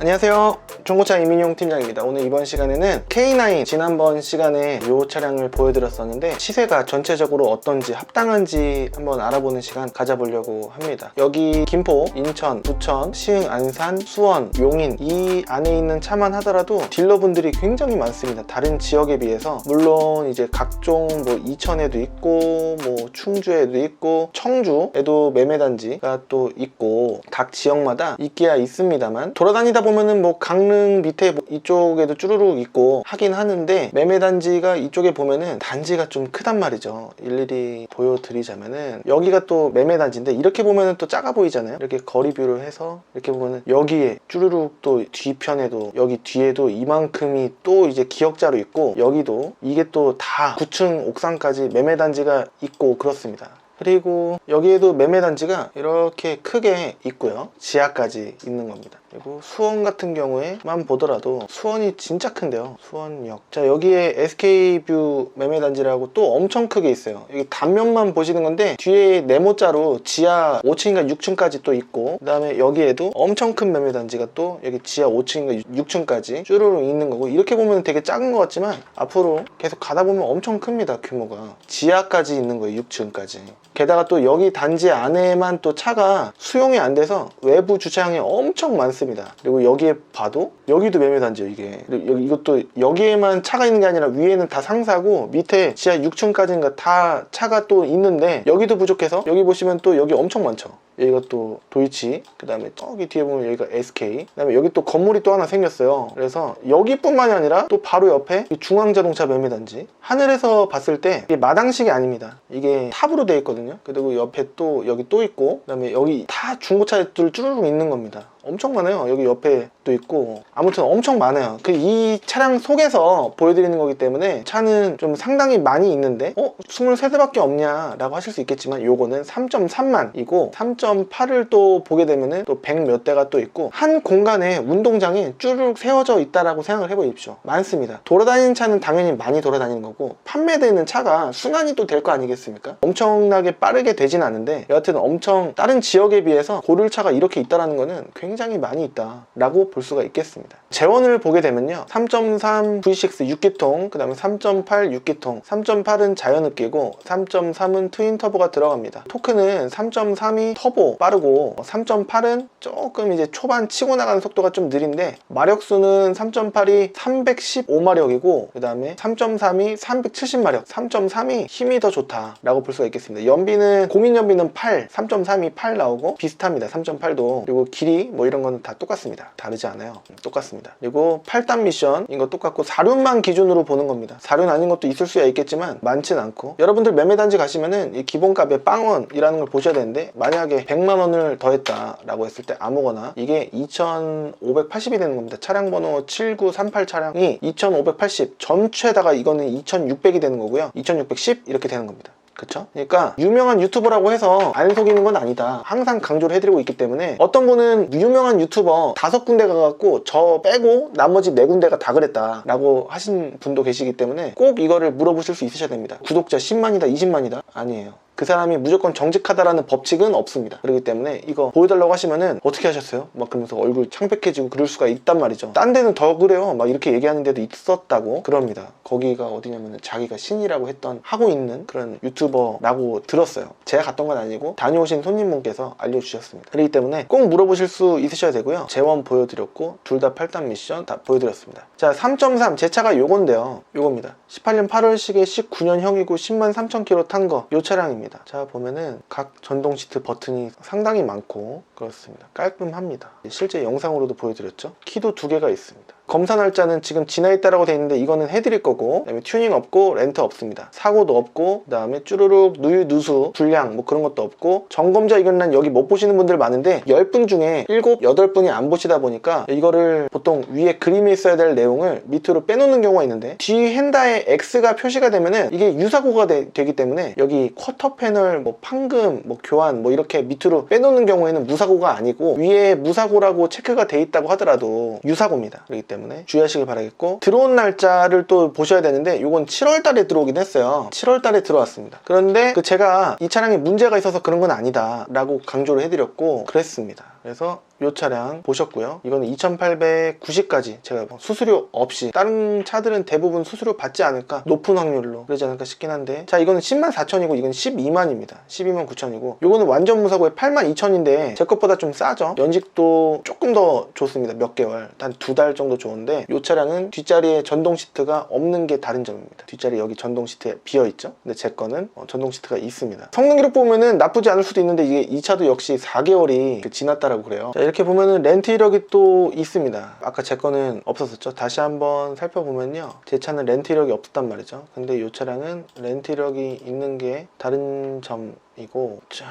안녕하세요. 중고차 이민용 팀장입니다. 오늘 이번 시간에는 K9 지난번 시간에 이 차량을 보여드렸었는데 시세가 전체적으로 어떤지 합당한지 한번 알아보는 시간 가져보려고 합니다. 여기 김포, 인천, 부천, 시흥, 안산, 수원, 용인 이 안에 있는 차만 하더라도 딜러분들이 굉장히 많습니다. 다른 지역에 비해서 물론 이제 각종 뭐 이천에도 있고 뭐 충주에도 있고 청주에도 매매단지가 또 있고 각 지역마다 있기야 있습니다만 돌아다니다 보면은 뭐 강릉 밑에 뭐 이쪽에도 쭈루룩 있고 하긴 하는데 매매단지가 이쪽에 보면은 단지가 좀 크단 말이죠 일일이 보여드리자면은 여기가 또 매매단지인데 이렇게 보면은 또 작아 보이잖아요 이렇게 거리뷰를 해서 이렇게 보면은 여기에 쭈루룩 또 뒤편에도 여기 뒤에도 이만큼이 또 이제 기역자로 있고 여기도 이게 또 다 9층 옥상까지 매매단지가 있고 그렇습니다 그리고 여기에도 매매단지가 이렇게 크게 있고요. 지하까지 있는 겁니다. 그리고 수원 같은 경우에만 보더라도 수원이 진짜 큰데요. 수원역. 자, 여기에 SK뷰 매매단지라고 또 엄청 크게 있어요. 여기 단면만 보시는 건데 뒤에 네모자로 지하 5층인가 6층까지 또 있고 그 다음에 여기에도 엄청 큰 매매단지가 또 여기 지하 5층인가 6층까지 쭈루룩 있는 거고 이렇게 보면 되게 작은 것 같지만 앞으로 계속 가다 보면 엄청 큽니다. 규모가. 지하까지 있는 거예요. 6층까지. 게다가 또 여기 단지 안에만 또 차가 수용이 안 돼서 외부 주차장이 엄청 많습니다. 그리고 여기에 봐도 여기도 매매 단지예요 이게. 여기 이것도 여기에만 차가 있는 게 아니라 위에는 다 상사고 밑에 지하 6층까지인가 다 차가 또 있는데 여기도 부족해서 여기 보시면 또 여기 엄청 많죠. 여기가 또 도이치 그 다음에 저기 뒤에 보면 여기가 SK 그 다음에 여기 또 건물이 또 하나 생겼어요. 그래서 여기뿐만이 아니라 또 바로 옆에 이 중앙자동차 매매단지. 하늘에서 봤을 때 이게 마당식이 아닙니다. 이게 탑으로 되어 있거든요. 그리고 옆에 또 여기 또 있고 그 다음에 여기 다 중고차들 쭈르륵 있는 겁니다. 엄청 많아요. 여기 옆에 도 있고 아무튼 엄청 많아요. 그 이 차량 속에서 보여드리는 거기 때문에 차는 좀 상당히 많이 있는데 어? 23대밖에 없냐 라고 하실 수 있겠지만 요거는 3.3만이고 3.8을 또 보게 되면은 또 100 몇 대가 또 있고 한 공간에 운동장이 쭈르륵 세워져 있다라고 생각을 해보십시오. 많습니다. 돌아다니는 차는 당연히 많이 돌아다니는 거고 판매되는 차가 순환이 또 될 거 아니겠습니까? 엄청나게 빠르게 되진 않은데 여하튼 엄청 다른 지역에 비해서 고를 차가 이렇게 있다라는 거는 굉장히 많이 있다라고 볼 수가 있겠습니다 재원을 보게 되면요 3.3 V6 6기통 그 다음에 3.8 6기통 3.8은 자연흡기고 3.3은 트윈 터보가 들어갑니다 토크는 3.3이 터보 빠르고 3.8은 조금 이제 초반 치고 나가는 속도가 좀 느린데 마력수는 3.8이 315마력이고 그 다음에 3.3이 370마력 3.3이 힘이 더 좋다 라고 볼 수가 있겠습니다 연비는 고민 연비는 8 3.3이 8 나오고 비슷합니다 3.8도 그리고 길이 뭐 이런 거는 다 똑같습니다 다르지 않아요. 음, 똑같습니다. 그리고 8단 미션 이거 똑같고 사륜만 기준으로 보는 겁니다. 사륜 아닌 것도 있을 수야 있겠지만 많진 않고. 여러분들 매매단지 가시면은 이 기본값에 빵원이라는 걸 보셔야 되는데 만약에 100만 원을 더했다 라고 했을 때 아무거나 이게 2580이 되는 겁니다. 차량 번호 7938 차량이 2580 전체에다가 이거는 2600이 되는 거고요. 2610 이렇게 되는 겁니다 그쵸? 그러니까 유명한 유튜버라고 해서 안 속이는 건 아니다. 항상 강조를 해드리고 있기 때문에 어떤 분은 유명한 유튜버 다섯 군데 가갖고 저 빼고 나머지 네 군데가 다 그랬다 라고 하신 분도 계시기 때문에 꼭 이거를 물어보실 수 있으셔야 됩니다. 구독자 10만이다 20만이다 아니에요. 그 사람이 무조건 정직하다라는 법칙은 없습니다. 그렇기 때문에 이거 보여달라고 하시면은 어떻게 하셨어요? 막 그러면서 얼굴 창백해지고 그럴 수가 있단 말이죠. 딴 데는 더 그래요. 막 이렇게 얘기하는 데도 있었다고 그럽니다. 거기가 어디냐면은 자기가 신이라고 했던 하고 있는 그런 유튜버라고 들었어요. 제가 갔던 건 아니고 다녀오신 손님분께서 알려주셨습니다. 그렇기 때문에 꼭 물어보실 수 있으셔야 되고요. 재원 보여드렸고 둘 다 8단 미션 다 보여드렸습니다. 자 3.3 제 차가 요건데요. 요겁니다. 18년 8월식에 19년형이고 10만 3천 킬로 탄 거 요 차량입니다. 자 보면은 각 전동 시트 버튼이 상당히 많고 그렇습니다. 깔끔합니다. 실제 영상으로도 보여드렸죠. 키도 두 개가 있습니다. 검사 날짜는 지금 지나 있다라고 돼 있는데 이거는 해드릴 거고 그다음에 튜닝 없고 렌트 없습니다. 사고도 없고 그다음에 쭈루룩 누유 누수 불량 뭐 그런 것도 없고 점검자 이건 여기 못 보시는 분들 많은데 10분 중에 7, 8분이 안 보시다 보니까 이거를 보통 위에 그림에 있어야 될 내용을 밑으로 빼놓는 경우가 있는데 뒤 핸다에 X가 표시가 되면은 이게 유사고가 되, 기 때문에 여기 쿼터 패널 뭐 판금 뭐 교환 뭐 이렇게 밑으로 빼놓는 경우에는 무사고가 아니고 위에 무사고라고 체크가 돼 있다고 하더라도 유사고입니다. 그렇기 때문에 주의하시길 바라겠고 들어온 날짜를 또 보셔야 되는데 이건 7월 달에 들어오긴 했어요. 7월 달에 들어왔습니다. 그런데 그 제가 이 차량에 문제가 있어서 그런 건 아니다 라고 강조를 해드렸고 그랬습니다. 그래서 이 차량 보셨고요. 이거는 2,890까지 제가 뭐 수수료 없이 다른 차들은 대부분 수수료 받지 않을까 높은 확률로 그러지 않을까 싶긴 한데 자 이거는 10만 4천이고 이건 12만입니다. 12만 9천이고 이거는 완전 무사고에 8만 2천인데 제 것보다 좀 싸죠. 연식도 조금 더 좋습니다. 몇 개월 한 두 달 정도 좋은데 이 차량은 뒷자리에 전동 시트가 없는 게 다른 점입니다. 뒷자리 여기 전동 시트에 비어 있죠. 근데 제 거는 어, 전동 시트가 있습니다. 성능 기록 보면은 나쁘지 않을 수도 있는데 이게 이 차도 역시 4개월이 지났다 라고 그래요. 자, 이렇게 보면은 렌트 이력이 또 있습니다. 아까 제 거는 없었었죠. 다시 한번 살펴보면요. 제 차는 렌트 이력이 없었단 말이죠. 근데 이 차량은 렌트 이력이 있는 게 다른 점이고 자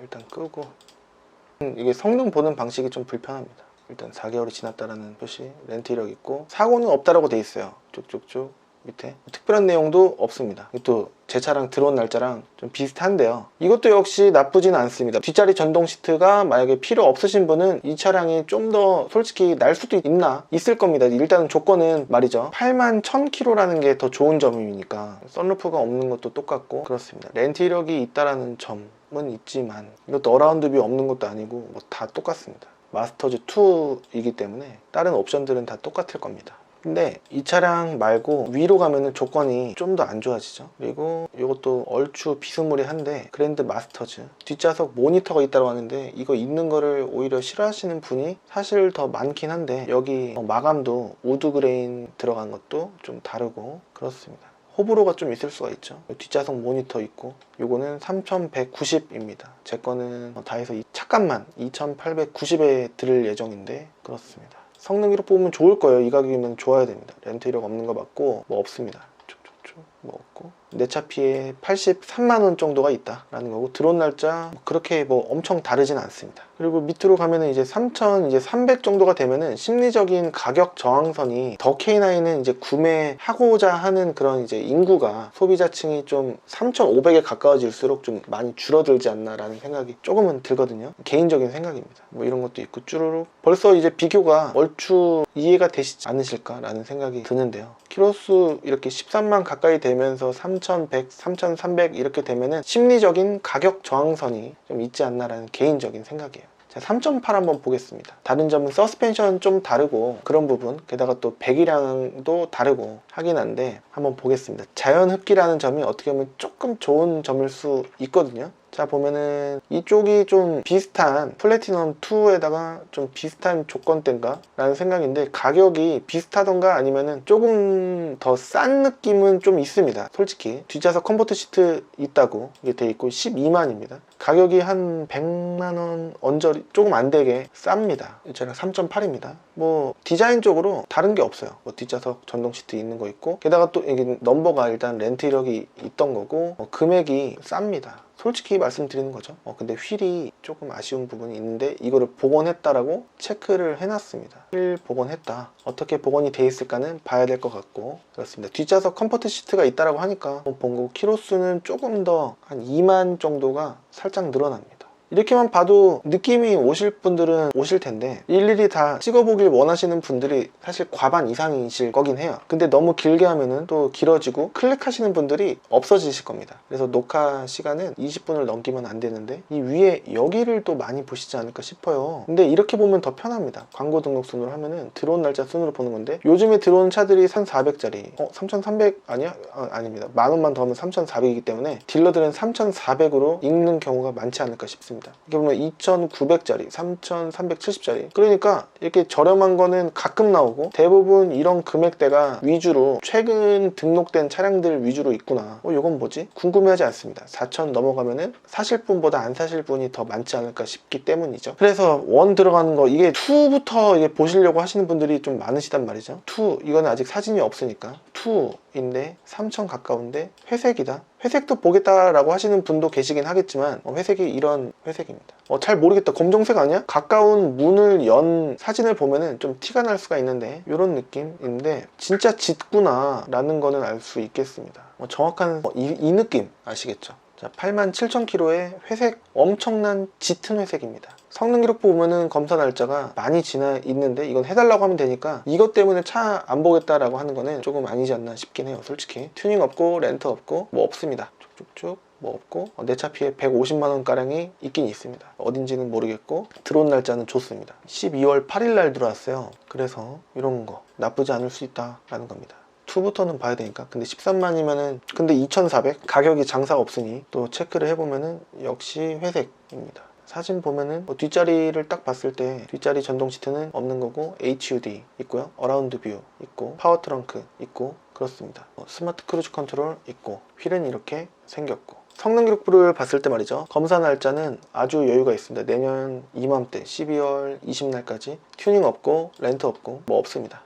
일단 끄고 음, 이게 성능 보는 방식이 좀 불편합니다. 일단 4개월이 지났다라는 표시 렌트 이력 있고 사고는 없다라고 돼 있어요. 쭉쭉쭉 밑에 특별한 내용도 없습니다. 또 제 차랑 들어온 날짜랑 좀 비슷한데요. 이것도 역시 나쁘진 않습니다. 뒷자리 전동 시트가 만약에 필요 없으신 분은 이 차량이 좀 더 솔직히 날 수도 있나? 있을 겁니다. 일단은 조건은 말이죠. 8만 1000km라는 게 더 좋은 점이니까 썬루프가 없는 것도 똑같고 그렇습니다. 렌트 이력이 있다라는 점은 있지만 이것도 어라운드 뷰 없는 것도 아니고 뭐 다 똑같습니다. 마스터즈 2이기 때문에 다른 옵션들은 다 똑같을 겁니다. 근데 이 차량 말고 위로 가면은 조건이 좀 더 안 좋아지죠. 그리고 이것도 얼추 비스무리한데 그랜드 마스터즈 뒷좌석 모니터가 있다고 하는데 이거 있는 거를 오히려 싫어하시는 분이 사실 더 많긴 한데 여기 어, 마감도 우드 그레인 들어간 것도 좀 다르고 그렇습니다. 호불호가 좀 있을 수가 있죠. 뒷좌석 모니터 있고 요거는 3190입니다. 제 거는 다 해서 이 차값만 2890에 들을 예정인데 그렇습니다. 성능 기록 보면 좋을 거예요. 이 가격이면 좋아야 됩니다. 렌트 이력 없는 거 맞고 뭐 없습니다. 쭉쭉쭉 뭐 없고 내 차 피해 83만 원 정도가 있다라는 거고 들어온 날짜 뭐 그렇게 뭐 엄청 다르진 않습니다. 그리고 밑으로 가면은 이제 3,000 이제 300 정도가 되면은 심리적인 가격 저항선이 더 K9은 이제 구매하고자 하는 그런 이제 인구가 소비자층이 좀 3,500에 가까워질수록 좀 많이 줄어들지 않나라는 생각이 조금은 들거든요. 개인적인 생각입니다. 뭐 이런 것도 있고 쭈루룩 벌써 이제 비교가 얼추 이해가 되시지 않으실까라는 생각이 드는데요. 키로수 이렇게 13만 가까이 되면서 3,100, 3,300 이렇게 되면은 심리적인 가격 저항선이 좀 있지 않나라는 개인적인 생각이에요. 자, 3.8 한번 보겠습니다. 다른 점은 서스펜션 좀 다르고 그런 부분 게다가 또 배기량도 다르고 하긴 한데 한번 보겠습니다. 자연 흡기라는 점이 어떻게 보면 조금 좋은 점일 수 있거든요. 자 보면은 이쪽이 좀 비슷한 플래티넘 2에다가 좀 비슷한 조건대인가? 라는 생각인데 가격이 비슷하던가 아니면은 조금 더 싼 느낌은 좀 있습니다. 솔직히 뒷좌석 컴포트 시트 있다고 이게 돼 있고 12만입니다. 가격이 한 100만원 언저리 조금 안 되게 쌉니다. 이 차량 3.8입니다. 뭐 디자인적으로 다른 게 없어요. 뭐 뒷좌석 전동 시트 있는 거 있고 게다가 또 이게 넘버가 일단 렌트 이력이 있던 거고 뭐 금액이 쌉니다 솔직히 말씀드리는 거죠. 어, 근데 휠이 조금 아쉬운 부분이 있는데 이거를 복원했다라고 체크를 해놨습니다. 휠 복원했다. 어떻게 복원이 돼 있을까는 봐야 될 것 같고 그렇습니다. 뒷좌석 컴포트 시트가 있다라고 하니까 본 거고 키로수는 조금 더 한 2만 정도가 살짝 늘어납니다. 이렇게만 봐도 느낌이 오실 분들은 오실 텐데 일일이 다 찍어보길 원하시는 분들이 사실 과반 이상이실 거긴 해요. 근데 너무 길게 하면은 또 길어지고 클릭하시는 분들이 없어지실 겁니다. 그래서 녹화 시간은 20분을 넘기면 안 되는데 이 위에 여기를 또 많이 보시지 않을까 싶어요. 근데 이렇게 보면 더 편합니다. 광고 등록 순으로 하면은 들어온 날짜 순으로 보는 건데 요즘에 들어온 차들이 1400짜리. 어? 3300 아니야? 아, 아닙니다. 만 원만 더 하면 3400이기 때문에 딜러들은 3400으로 읽는 경우가 많지 않을까 싶습니다 이렇게 보면 2,900짜리, 3,370짜리. 그러니까 이렇게 저렴한 거는 가끔 나오고 대부분 이런 금액대가 위주로 최근 등록된 차량들 위주로 있구나. 어, 이건 뭐지? 궁금해하지 않습니다. 4,000 넘어가면은 사실 분보다 안 사실 분이 더 많지 않을까 싶기 때문이죠. 그래서 원 들어가는 거 이게 2부터 이게 보시려고 하시는 분들이 좀 많으시단 말이죠. 2 이거는 아직 사진이 없으니까 2인데 3,000 가까운데 회색이다. 회색도 보겠다라고 하시는 분도 계시긴 하겠지만 어, 회색이 이런 회색입니다. 어, 잘 모르겠다. 검정색 아니야? 가까운 문을 연 사진을 보면은 좀 티가 날 수가 있는데 이런 느낌인데 진짜 짙구나 라는 거는 알 수 있겠습니다. 어, 정확한 어, 이, 이 느낌 아시겠죠? 자, 87,000km의 회색 엄청난 짙은 회색입니다. 성능 기록 보면은 검사 날짜가 많이 지나 있는데 이건 해달라고 하면 되니까 이것 때문에 차 안 보겠다라고 하는 거는 조금 아니지 않나 싶긴 해요 솔직히 튜닝 없고 렌트 없고 뭐 없습니다 쭉쭉쭉 뭐 없고 어, 내차 피해 150만 원 가량이 있긴 있습니다. 어딘지는 모르겠고 들어온 날짜는 좋습니다. 12월 8일 날 들어왔어요. 그래서 이런 거 나쁘지 않을 수 있다라는 겁니다. 2부터는 봐야 되니까. 근데 13만이면은 근데 2,400 가격이 장사가 없으니 또 체크를 해보면은 역시 회색입니다. 사진 보면은 뭐 뒷자리를 딱 봤을 때 뒷자리 전동 시트는 없는 거고 HUD 있고요. 어라운드 뷰 있고 파워 트렁크 있고 그렇습니다. 어, 스마트 크루즈 컨트롤 있고 휠은 이렇게 생겼고. 성능 기록부를 봤을 때 말이죠. 검사 날짜는 아주 여유가 있습니다. 내년 이맘때 12월 20날까지 튜닝 없고 렌트 없고 뭐 없습니다.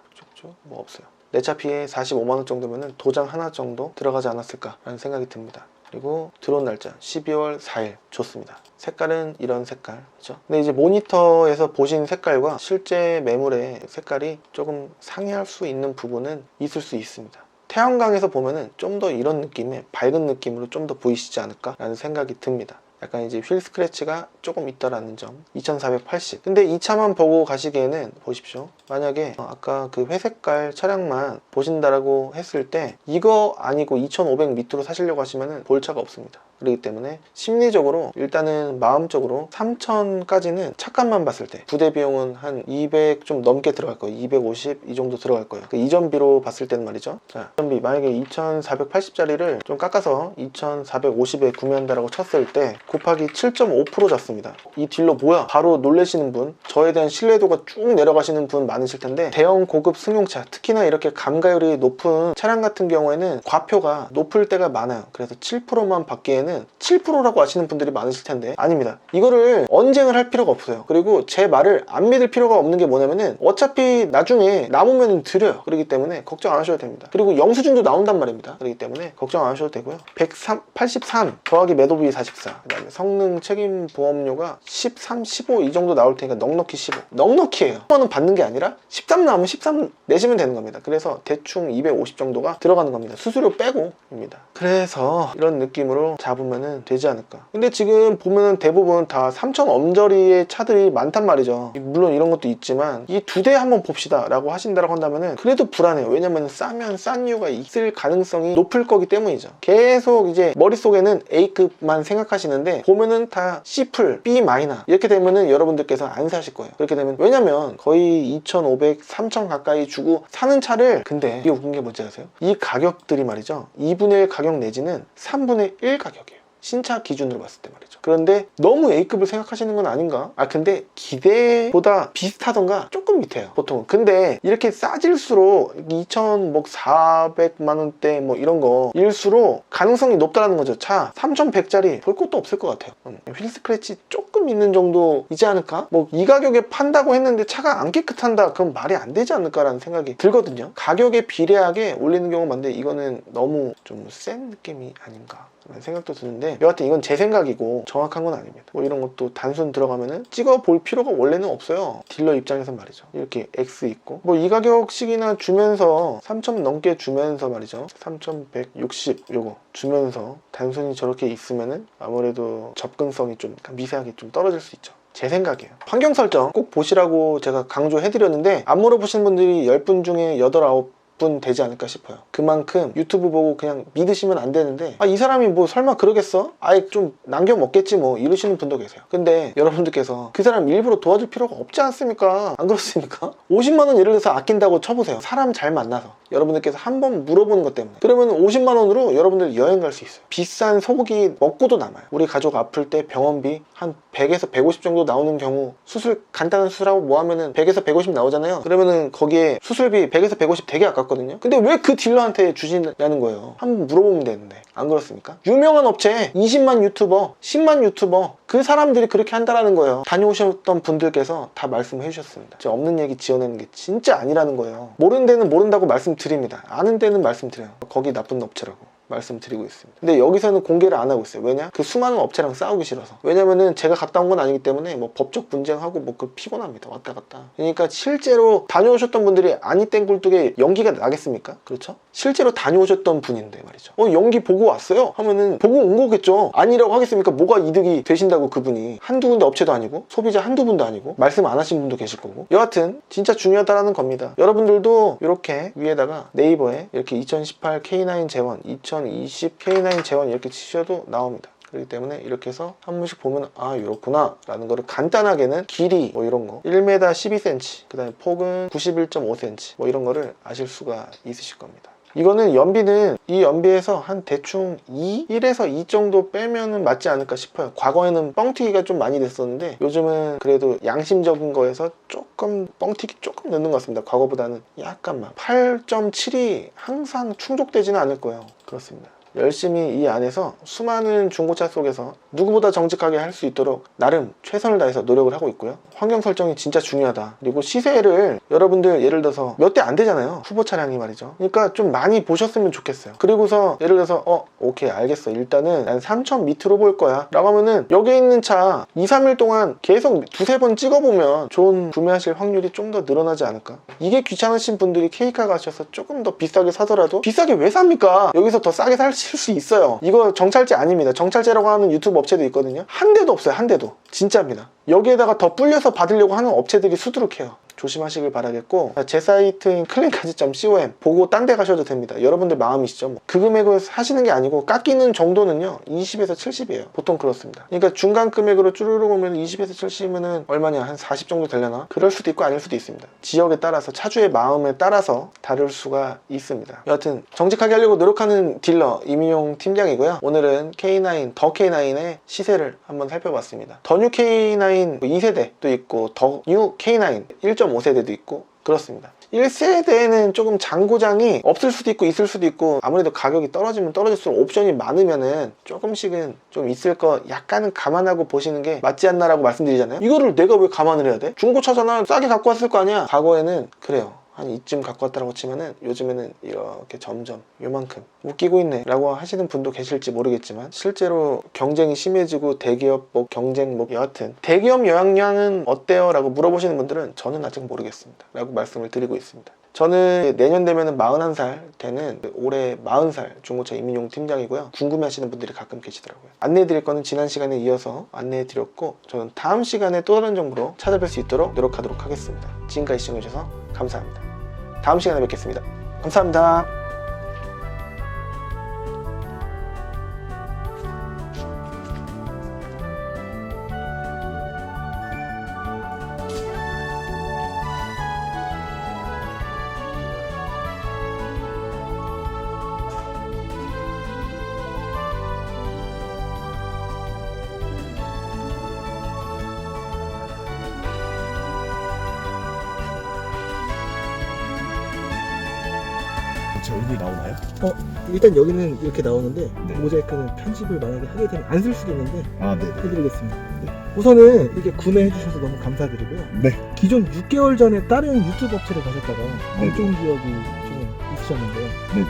뭐 없어요 내 차 피해 45만원 정도면 도장 하나 정도 들어가지 않았을까라는 생각이 듭니다 그리고 들어온 날짜 12월 4일 좋습니다. 색깔은 이런 색깔. 그죠? 근데 이제 모니터에서 보신 색깔과 실제 매물의 색깔이 조금 상이할 수 있는 부분은 있을 수 있습니다. 태양광에서 보면은 좀 더 이런 느낌의 밝은 느낌으로 좀 더 보이시지 않을까라는 생각이 듭니다. 약간 이제 휠 스크래치가 조금 있다라는 점. 2480 근데 이 차만 보고 가시기에는 보십시오. 만약에 어, 아까 그 회색깔 차량만 보신다라고 했을 때 이거 아니고 2500 밑으로 사시려고 하시면은 볼 차가 없습니다 그렇기 때문에 심리적으로 일단은 마음적으로 3000까지는 차값만 봤을 때 부대 비용은 한 200 좀 넘게 들어갈 거예요. 250 이 정도 들어갈 거예요. 그 이전비로 봤을 때는 말이죠. 자 이전비 만약에 2480짜리를 좀 깎아서 2450에 구매한다라고 쳤을 때 곱하기 7.5% 잡습니다. 이 딜러 뭐야? 바로 놀래시는 분 저에 대한 신뢰도가 쭉 내려가시는 분 많으실 텐데 대형 고급 승용차 특히나 이렇게 감가율이 높은 차량 같은 경우에는 과표가 높을 때가 많아요. 그래서 7%만 받기에는 7%라고 하시는 분들이 많으실 텐데. 아닙니다. 이거를 언쟁을 할 필요가 없어요. 그리고 제 말을 안 믿을 필요가 없는 게 뭐냐면은 어차피 나중에 남으면 드려요. 그렇기 때문에 걱정 안 하셔도 됩니다. 그리고 영수증도 나온단 말입니다. 그렇기 때문에 걱정 안 하셔도 되고요. 183 더하기 매도비 44 그다음에 성능 책임 보험료가 13, 15 이 정도 나올 테니까 넉넉히 15 넉넉히예요. 10만원 받는 게 아니라 13 남으면 13 내시면 되는 겁니다. 그래서 대충 250 정도가 들어가는 겁니다. 수수료 빼고입니다. 그래서 이런 느낌으로 잡으면 되지 않을까. 근데 지금 보면은 대부분 다 3천 엄저리의 차들이 많단 말이죠. 물론 이런 것도 있지만 이 두 대 한번 봅시다 라고 하신다고 한다면은 그래도 불안해요. 왜냐면 싸면 싼 이유가 있을 가능성이 높을 거기 때문이죠. 계속 이제 머릿속에는 A급만 생각하시는데 보면은 다 C풀, B 이렇게 되면은 여러분들께서 안 사실 거예요. 그렇게 되면 왜냐면 거의 2,500, 3,000 가까이 주고 사는 차를 근데 이게 웃긴 게 뭔지 아세요? 이 가격들이 말이죠. 2분의 1 가격 내지는 3분의 1 가격이에요 신차 기준으로 봤을 때 말이죠. 그런데 너무 A급을 생각하시는 건 아닌가? 아 근데 기대보다 비슷하던가 조금 밑에요 보통은. 근데 이렇게 싸질수록 2,400만 원대 뭐 이런 거 일수록 가능성이 높다라는 거죠. 차 3,100짜리 볼 것도 없을 것 같아요. 음, 휠 스크래치 조금 있는 정도이지 않을까? 뭐 이 가격에 판다고 했는데 차가 안 깨끗한다 그럼 말이 안 되지 않을까라는 생각이 들거든요. 가격에 비례하게 올리는 경우가 많은데 이거는 너무 좀 센 느낌이 아닌가. 라는 생각도 드는데 여하튼 이건 제 생각이고 정확한 건 아닙니다. 뭐 이런 것도 단순 들어가면은 찍어 볼 필요가 원래는 없어요. 딜러 입장에선 말이죠. 이렇게 X 있고. 뭐 이 가격씩이나 주면서 3천 넘게 주면서 말이죠. 3160 요거 주면서 단순히 저렇게 있으면은 아무래도 접근성이 좀 미세하게 좀 떨어질 수 있죠. 제 생각이에요. 환경 설정 꼭 보시라고 제가 강조해드렸는데 안 물어보신 분들이 10분 중에 8, 9 분 되지 않을까 싶어요. 그만큼 유튜브 보고 그냥 믿으시면 안 되는데 아, 이 사람이 뭐 설마 그러겠어? 아예 좀 남겨 먹겠지 뭐 이러시는 분도 계세요. 근데 여러분들께서 그 사람 일부러 도와줄 필요가 없지 않습니까? 안 그렇습니까? 50만 원 예를 들어서 아낀다고 쳐보세요. 사람 잘 만나서 여러분들께서 한 번 물어보는 것 때문에 그러면 50만 원으로 여러분들 여행 갈 수 있어요. 비싼 소고기 먹고도 남아요. 우리 가족 아플 때 병원비 한 100에서 150 정도 나오는 경우 수술 간단한 수술하고 뭐 하면은 100에서 150 나오잖아요. 그러면은 거기에 수술비 100에서 150 되게 아깝 거든요. 근데 왜 그 딜러한테 주시냐는 거예요. 한번 물어보면 되는데 안 그렇습니까? 유명한 업체 20만 유튜버, 10만 유튜버 그 사람들이 그렇게 한다라는 거예요. 다녀오셨던 분들께서 다 말씀해 주셨습니다. 제가 없는 얘기 지어내는 게 진짜 아니라는 거예요. 모르는 데는 모른다고 말씀드립니다. 아는 데는 말씀드려요. 거기 나쁜 업체라고. 말씀드리고 있습니다. 근데 여기서는 공개를 안 하고 있어요. 왜냐? 그 수많은 업체랑 싸우기 싫어서. 왜냐면은 제가 갔다 온 건 아니기 때문에 뭐 법적 분쟁하고 뭐 그 피곤합니다. 왔다 갔다. 그러니까 실제로 다녀오셨던 분들이 아니 땡 굴뚝에 연기가 나겠습니까? 그렇죠? 실제로 다녀오셨던 분인데 말이죠. 어, 연기 보고 왔어요? 하면은 보고 온 거겠죠. 아니라고 하겠습니까? 뭐가 이득이 되신다고 그분이. 한두 군데 업체도 아니고 소비자 한두 분도 아니고 말씀 안 하신 분도 계실 거고. 여하튼 진짜 중요하다라는 겁니다. 여러분들도 이렇게 위에다가 네이버에 이렇게 2018 K9 재원 2000 2020 K9 재원 이렇게 치셔도 나옵니다. 그렇기 때문에 이렇게 해서 한 번씩 보면 아 이렇구나 라는 거를 간단하게는 길이 뭐 이런 거 1m 12cm 그 다음에 폭은 91.5cm 뭐 이런 거를 아실 수가 있으실 겁니다. 이거는 연비는 이 연비에서 한 대충 2, 1에서 2 정도 빼면은 맞지 않을까 싶어요. 과거에는 뻥튀기가 좀 많이 됐었는데 요즘은 그래도 양심적인 거에서 조금 뻥튀기 조금 넣는 것 같습니다. 과거보다는 약간만 8.7이 항상 충족되지는 않을 거예요. 그렇습니다. 열심히 이 안에서 수많은 중고차 속에서 누구보다 정직하게 할 수 있도록 나름 최선을 다해서 노력을 하고 있고요. 환경 설정이 진짜 중요하다. 그리고 시세를 여러분들 예를 들어서 몇 대 안 되잖아요. 후보 차량이 말이죠. 그러니까 좀 많이 보셨으면 좋겠어요. 그리고서 예를 들어서 어 오케이 알겠어. 일단은 난 3천 밑으로 볼 거야. 라고 하면은 여기 있는 차 2, 3일 동안 계속 두세 번 찍어보면 좋은 구매하실 확률이 좀 더 늘어나지 않을까. 이게 귀찮으신 분들이 케이카 가셔서 조금 더 비싸게 사더라도 비싸게 왜 삽니까? 여기서 더 싸게 사실 수 있어요. 이거 정찰제 아닙니다. 정찰제라고 하는 유튜브 업체도 있거든요. 한 대도 없어요. 한 대도. 진짜입니다. 여기에다가 더 불려서 받으려고 하는 업체들이 수두룩해요. 조심하시길 바라겠고 제 사이트인 클린카즈.com 보고 딴 데 가셔도 됩니다. 여러분들 마음이시죠. 뭐. 그 금액을 사시는 게 아니고 깎이는 정도는요 20에서 70이에요. 보통 그렇습니다. 그러니까 중간 금액으로 쭈르륵 오면 20에서 70이면 얼마냐 한 40 정도 되려나? 그럴 수도 있고 아닐 수도 있습니다. 지역에 따라서 차주의 마음에 따라서 다를 수가 있습니다. 여하튼 정직하게 하려고 노력하는 딜러 이민용 팀장이고요. 오늘은 K9 더 K9의 시세를 한번 살펴봤습니다. 더 뉴 K9 2세대도 있고 더 뉴 K9 1.5 세대도 있고 그렇습니다. 1세대는 조금 장고장이 없을 수도 있고 있을 수도 있고 아무래도 가격이 떨어지면 떨어질수록 옵션이 많으면은 조금씩은 좀 있을 거 약간은 감안하고 보시는 게 맞지 않나라고 말씀드리잖아요. 이거를 내가 왜 감안을 해야 돼? 중고차잖아. 싸게 갖고 왔을 거 아니야. 과거에는 그래요. 한 이쯤 갖고 왔다라고 치면은 요즘에는 이렇게 점점 요만큼 웃기고 있네 라고 하시는 분도 계실지 모르겠지만 실제로 경쟁이 심해지고 대기업 뭐 경쟁 뭐 여하튼 대기업 영향량은 어때요? 라고 물어보시는 분들은 저는 아직 모르겠습니다 라고 말씀을 드리고 있습니다 저는 내년 되면은 41살 되는 올해 40살 중고차 이민용 팀장이고요. 궁금해 하시는 분들이 가끔 계시더라고요. 안내해 드릴 거는 지난 시간에 이어서 안내해 드렸고 저는 다음 시간에 또 다른 정보로 찾아뵐 수 있도록 노력하도록 하겠습니다. 지금까지 시청해 주셔서 감사합니다. 다음 시간에 뵙겠습니다. 감사합니다. 얼굴 나오나요? 일단 여기는 이렇게 나오는데 네. 모자이크는 편집을 만약에 하게 되면 안 쓸 수도 있는데 아, 네네. 해드리겠습니다. 우선은 이렇게 구매해 주셔서 너무 감사드리고요. 네. 기존 6개월 전에 다른 유튜브 업체를 가셨다가 네. 엄청 기억이 좀 있으셨는데요. 네. 네.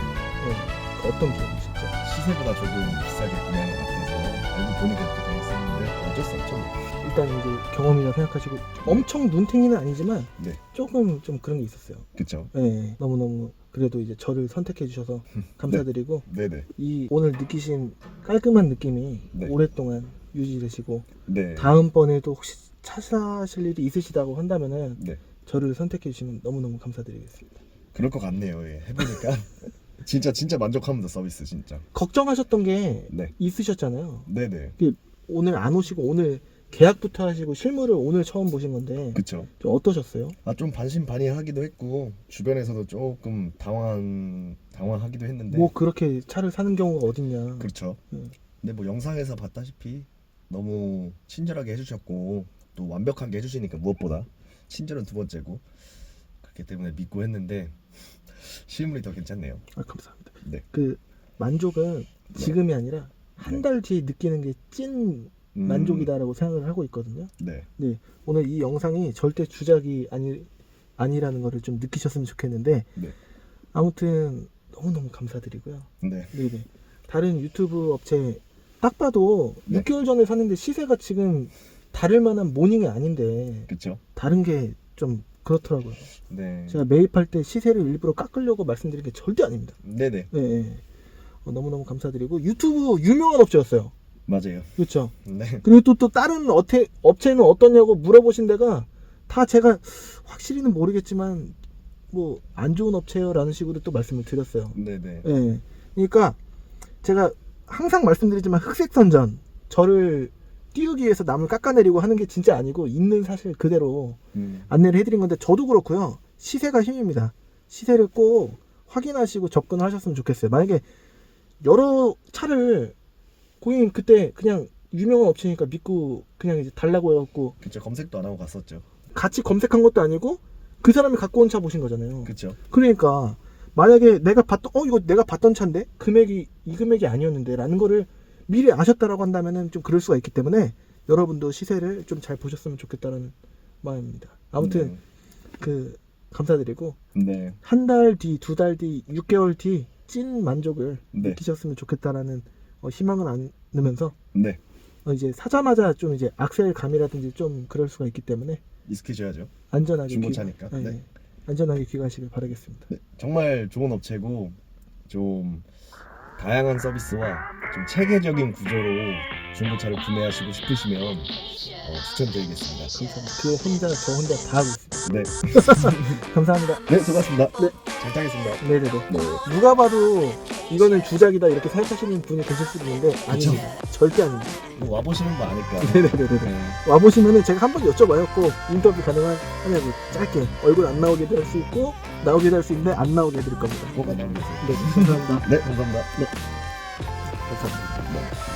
그 어떤 기억이시죠? 시세보다 조금 비싸게 구매한 것 같아서 알고 보니까 그렇게 돼 있었는데 어쩔 수 없죠. 뭐. 일단 이제 경험이라 생각하시고 엄청 눈탱이는 아니지만 네. 조금 좀 그런 게 있었어요. 그쵸? 네. 너무너무 그래도 이제 저를 선택해 주셔서 감사드리고 네네. 이 오늘 느끼신 깔끔한 느낌이 네. 오랫동안 유지되시고 네. 다음번에도 혹시 차 사실 일이 있으시다고 한다면은 네. 저를 선택해 주시면 너무너무 감사드리겠습니다. 그럴 것 같네요. 예. 해보니까. 진짜 진짜 만족합니다 서비스 진짜. 걱정하셨던 게 네. 있으셨잖아요. 네네. 오늘 안 오시고 오늘 계약부터 하시고 실물을 오늘 처음 보신 건데 그쵸. 좀 어떠셨어요? 아 좀 반신반의하기도 했고 주변에서도 조금 당황 당황하기도 했는데. 뭐 그렇게 차를 사는 경우가 어딨냐? 그렇죠. 음. 근데 뭐 영상에서 봤다시피 너무 친절하게 해주셨고 또 완벽하게 해주시니까 무엇보다 친절은 두 번째고 그렇기 때문에 믿고 했는데 실물이 더 괜찮네요. 아 감사합니다. 네. 그 만족은 지금이 아니라 한 네. 달 뒤에 느끼는 게 찐 음, 만족이다라고 생각을 하고 있거든요. 네. 네, 오늘 이 영상이 절대 주작이 아니 아니라는 거를 좀 느끼셨으면 좋겠는데 네. 아무튼 너무 너무 감사드리고요. 네. 네네. 다른 유튜브 업체 딱 봐도 네. 6개월 전에 샀는데 시세가 지금 다를 만한 모닝이 아닌데 그쵸. 다른 게 좀 그렇더라고요. 네. 제가 매입할 때 시세를 일부러 깎으려고 말씀드린 게 절대 아닙니다. 네네. 네, 네. 어, 너무너무 감사드리고 유튜브 유명한 업체였어요. 맞아요. 그렇죠. 네. 그리고 또, 또 다른 업체, 업체는 어떠냐고 물어보신 데가 다 제가 확실히는 모르겠지만 뭐 안 좋은 업체요라는 식으로 또 말씀을 드렸어요. 네네. 예. 그러니까 제가 항상 말씀드리지만 흑색 선전 저를 띄우기 위해서 남을 깎아내리고 하는 게 진짜 아니고 있는 사실 그대로 음. 안내를 해드린 건데 저도 그렇고요. 시세가 힘입니다. 시세를 꼭 확인하시고 접근을 하셨으면 좋겠어요. 만약에 여러 차를 고객님 그때 그냥 유명한 업체니까 믿고 그냥 이제 달라고 해갖고 그쵸 검색도 안 하고 갔었죠. 같이 검색한 것도 아니고 그 사람이 갖고 온 차 보신 거잖아요. 그쵸. 그러니까 만약에 내가 봤던 어 이거 내가 봤던 차인데 금액이 이 금액이 아니었는데라는 거를 미리 아셨다라고 한다면은 좀 그럴 수가 있기 때문에 여러분도 시세를 좀 잘 보셨으면 좋겠다는 마음입니다. 아무튼 그 감사드리고 네. 한 달 뒤, 두 달 뒤, 6개월 뒤 찐 만족을 네. 느끼셨으면 좋겠다라는 어, 희망을 안으면서 네. 어, 이제 사자마자 좀 이제 악셀 감이라든지 좀 그럴 수가 있기 때문에 익숙해져야죠. 안전하게 중고차니까. 귀, 네, 네. 안전하게 귀가하시길 바라겠습니다. 네, 정말 좋은 업체고 좀 다양한 서비스와 좀 체계적인 구조로 중고차를 구매하시고 싶으시면 어, 추천드리겠습니다. 감사합니다. 그 혼자 저 혼자 다 하고 있습니다. 네, 감사합니다. 네 수고하셨습니다. 네. 잘 타겠습니다. 네네네. 네. 누가 봐도 이거는 주작이다 이렇게 생각하시는 분이 계실 수도 있는데 아닙니다. 절대 아닙니다. 뭐 와보시는 거 아니까. 네네네네. 네. 와 보시면은 제가 한 번 여쭤봐요. 꼭 인터뷰 가능하냐고 짧게 얼굴 안 나오게 도 할 수 있고 나오게도 할 수 있는데 안 나오게 해드릴 겁니다. 꼭 안녕히 계세요. 네, 감사합니다. 네, 감사합니다. 감사합니다. 네.